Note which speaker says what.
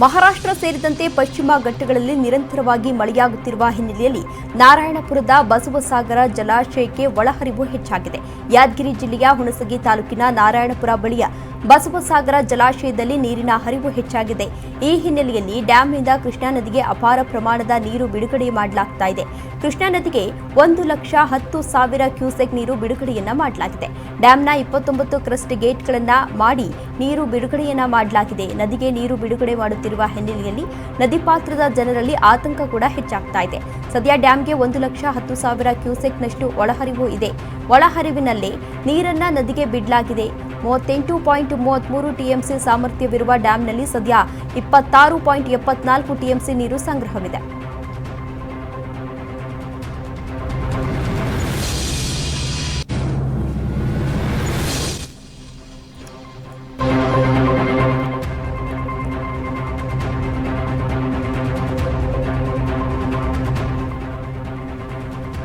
Speaker 1: ಮಹಾರಾಷ್ಟ್ರ ಸೇರಿದಂತೆ ಪಶ್ಚಿಮ ಘಟ್ಟಗಳಲ್ಲಿ ನಿರಂತರವಾಗಿ ಮಳೆಯಾಗುತ್ತಿರುವ ಹಿನ್ನೆಲೆಯಲ್ಲಿ ನಾರಾಯಣಪುರದ ಬಸವಸಾಗರ ಜಲಾಶಯಕ್ಕೆ ಒಳಹರಿವು ಹೆಚ್ಚಾಗಿದೆ. ಯಾದಗಿರಿ ಜಿಲ್ಲೆಯ ಹುಣಸಗಿ ತಾಲೂಕಿನ ನಾರಾಯಣಪುರ ಬಳಿಯ ಬಸವಸಾಗರ ಜಲಾಶಯದಲ್ಲಿ ನೀರಿನ ಹರಿವು ಹೆಚ್ಚಾಗಿದೆ. ಈ ಹಿನ್ನೆಲೆಯಲ್ಲಿ ಡ್ಯಾಂನಿಂದ ಕೃಷ್ಣಾ ನದಿಗೆ ಅಪಾರ ಪ್ರಮಾಣದ ನೀರು ಬಿಡುಗಡೆ ಮಾಡಲಾಗ್ತಾ ಇದೆ. ಕೃಷ್ಣಾ ನದಿಗೆ ಒಂದು ಲಕ್ಷ ಹತ್ತು ಸಾವಿರ ಕ್ಯೂಸೆಕ್ ನೀರು ಬಿಡುಗಡೆಯನ್ನ ಮಾಡಲಾಗಿದೆ. ಡ್ಯಾಂನ ಇಪ್ಪತ್ತೊಂಬತ್ತು ಕ್ರಸ್ಟ್ ಗೇಟ್ಗಳನ್ನ ಮಾಡಿ ನೀರು ಬಿಡುಗಡೆಯನ್ನ ಮಾಡಲಾಗಿದೆ. ನದಿಗೆ ನೀರು ಬಿಡುಗಡೆ ಮಾಡುತ್ತಿರುವ ಹಿನ್ನೆಲೆಯಲ್ಲಿ ನದಿ ಪಾತ್ರದ ಜನರಲ್ಲಿ ಆತಂಕ ಕೂಡ ಹೆಚ್ಚಾಗ್ತಾ ಇದೆ. ಸದ್ಯ ಡ್ಯಾಂಗೆ ಒಂದು ಲಕ್ಷ ಹತ್ತು ಸಾವಿರ ಕ್ಯೂಸೆಕ್ನಷ್ಟು ಒಳಹರಿವು ಇದೆ. ಒಳಹರಿವಿನಲ್ಲಿ ನೀರನ್ನ ನದಿಗೆ ಬಿಡಲಾಗಿದೆ. ಮೂವತ್ತೆಂಟು ಪಾಯಿಂಟ್ ಮೂವತ್ಮೂರು ಟಿಎಂಸಿ ಸಾಮರ್ಥ್ಯವಿರುವ ಡ್ಯಾಂನಲ್ಲಿ ಸದ್ಯ ಇಪ್ಪತ್ತಾರು ಪಾಯಿಂಟ್ ಎಪ್ಪತ್ನಾಲ್ಕು ಟಿಎಂಸಿ ನೀರು ಸಂಗ್ರಹವಿದೆ.